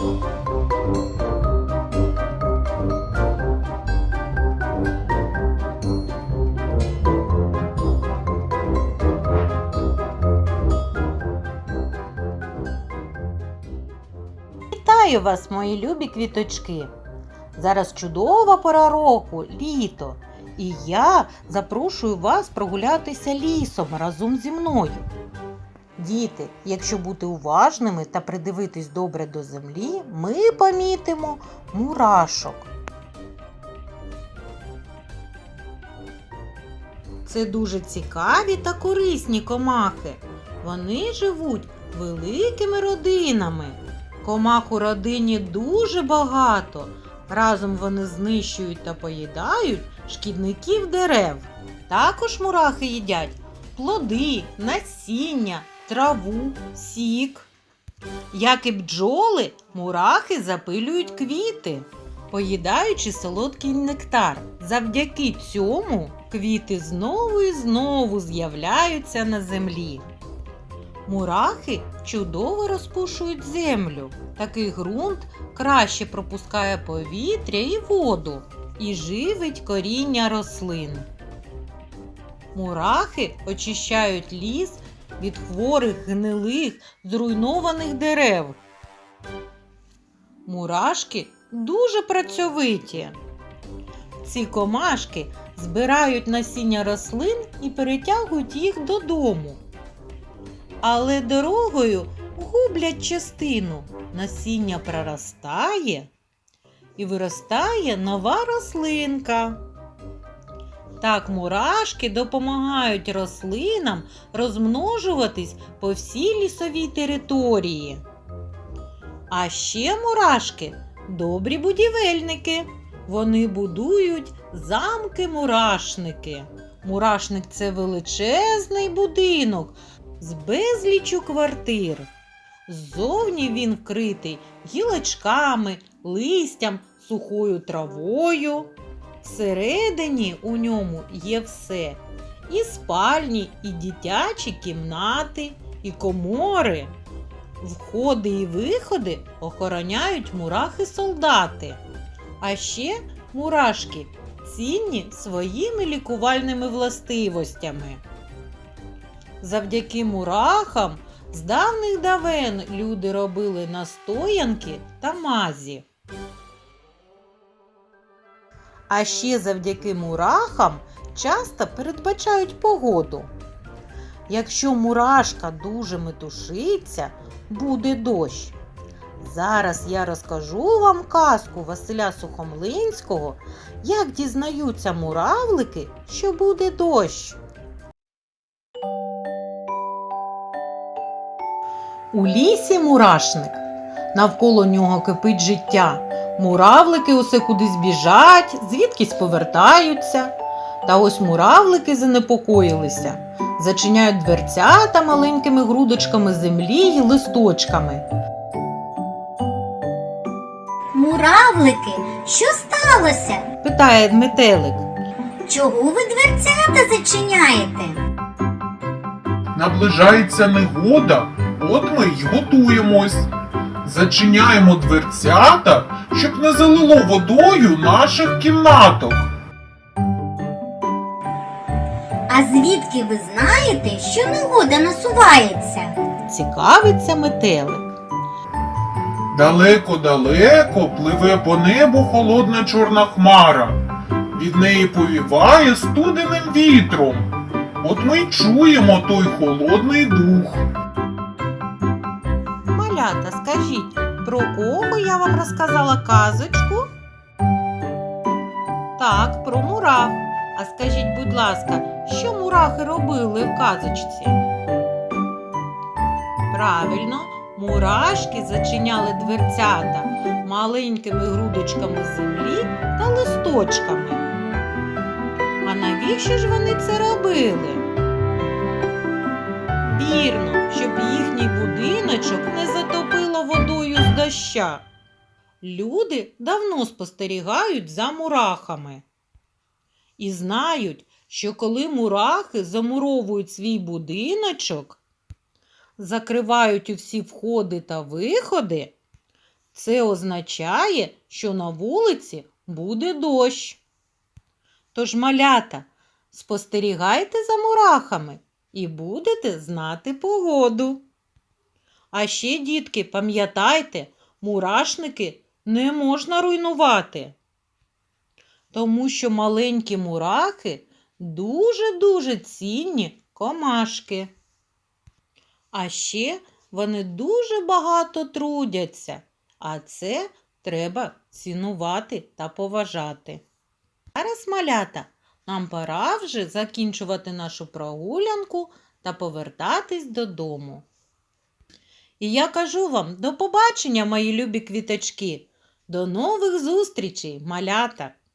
Вітаю вас, мої любі квіточки! Зараз чудова пора року, літо. І я запрошую вас прогулятися лісом разом зі мною. Діти, якщо бути уважними та придивитись добре до землі, ми помітимо мурашок. Це дуже цікаві та корисні комахи. Вони живуть великими родинами. Комах у родині дуже багато. Разом вони знищують та поїдають шкідників дерев. Також мурахи їдять плоди, насіння, траву, сік. Як і бджоли, мурахи запилюють квіти, поїдаючи солодкий нектар. Завдяки цьому квіти знову і знову з'являються на землі. Мурахи чудово розпушують землю. Такий ґрунт краще пропускає повітря і воду і живить коріння рослин. Мурахи очищають ліс від хворих, гнилих, зруйнованих дерев. Мурашки дуже працьовиті. Ці комашки збирають насіння рослин і перетягують їх додому але дорогою гублять частину. Насіння проростає і виростає нова рослинка. Так мурашки допомагають рослинам розмножуватись по всій лісовій території. А ще мурашки добрі будівельники. Вони будують замки-мурашники. Мурашник це величезний будинок з безлічу квартир. Ззовні він вкритий гілочками, листям, сухою травою. Всередині у ньому є все. І спальні, і дитячі кімнати, і комори. Входи і виходи охороняють мурахи-солдати. А ще мурашки цінні своїми лікувальними властивостями. Завдяки мурахам з давних давен люди робили настоянки та мазі. А ще завдяки мурахам часто передбачають погоду. Якщо мурашка дуже метушиться, буде дощ. Зараз я розкажу вам казку Василя Сухомлинського, як дізнаються муравлики, що буде дощ. У лісі мурашник. Навколо нього кипить життя. Муравлики усе кудись біжать, звідкись повертаються. Та ось муравлики занепокоїлися, зачиняють дверцята маленькими грудочками землі й листочками. Муравлики, що сталося? Питає метелик. Чого ви дверцята зачиняєте? Наближається негода, от ми й готуємось. Зачиняємо дверцята, щоб не залило водою наших кімнаток. А звідки ви знаєте, що негода насувається? Цікавиться метелик. Далеко-далеко пливе по небу холодна чорна хмара. Від неї повіває студеним вітром. От ми й чуємо той холодний дух. Малята, скажіть, про кого я вам розказала казочку? Так, про мурах. А скажіть, будь ласка, що мурахи робили в казочці? Правильно, мурашки зачиняли дверцята маленькими грудочками землі та листочками. А навіщо ж вони це робили? Вірно, щоб їхній водою доща. Люди давно спостерігають за мурахами і знають, що коли мурахи замуровують свій будиночок, закривають усі входи та виходи, Це означає, що на вулиці буде дощ. Тож, малята, спостерігайте за мурахами і будете знати погоду. А ще, дітки, пам'ятайте, мурашники не можна руйнувати. Тому що маленькі мурахи дуже-дуже цінні комашки. А ще вони дуже багато трудяться, а це треба цінувати та поважати. Зараз, малята, нам пора вже закінчувати нашу прогулянку та повертатись додому. І я кажу вам до побачення, мої любі квіточки. До нових зустрічей, малята!